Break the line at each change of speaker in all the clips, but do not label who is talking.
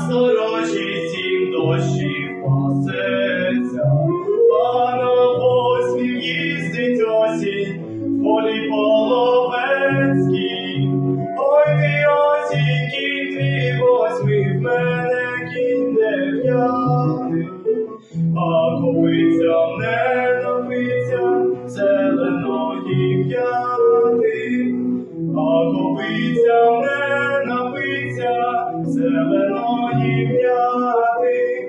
сторожі сім дощі пасеться, а на восьмім їздить осінь, в полі половецькій. Ой ти осінь, кінь твій в мене кінь не а купиться. Зеленої м'яти.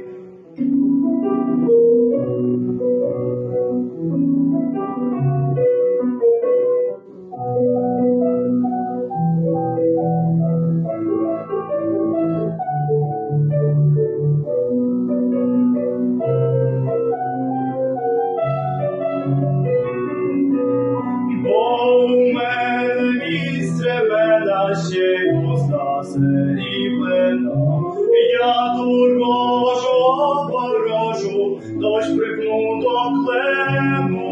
спасені плена, я дорожу, порожу, дощ припну до клему,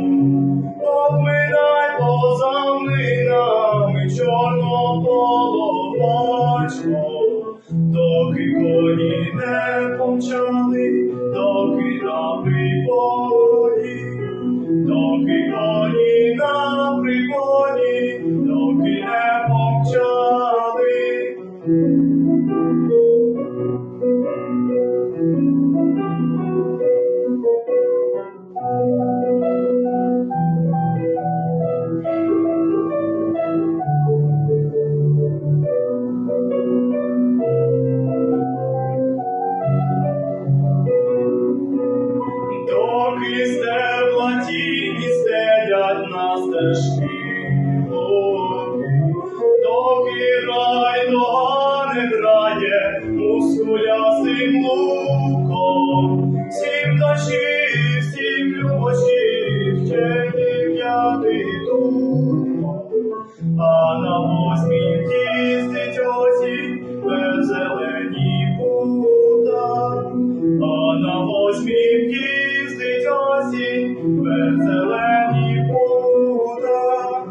обминай поза минами чорно половочку, доки коні не помчали, доки на приполі, доки. стежки, стеблаті, і стелять на стежки. Веселені зелені.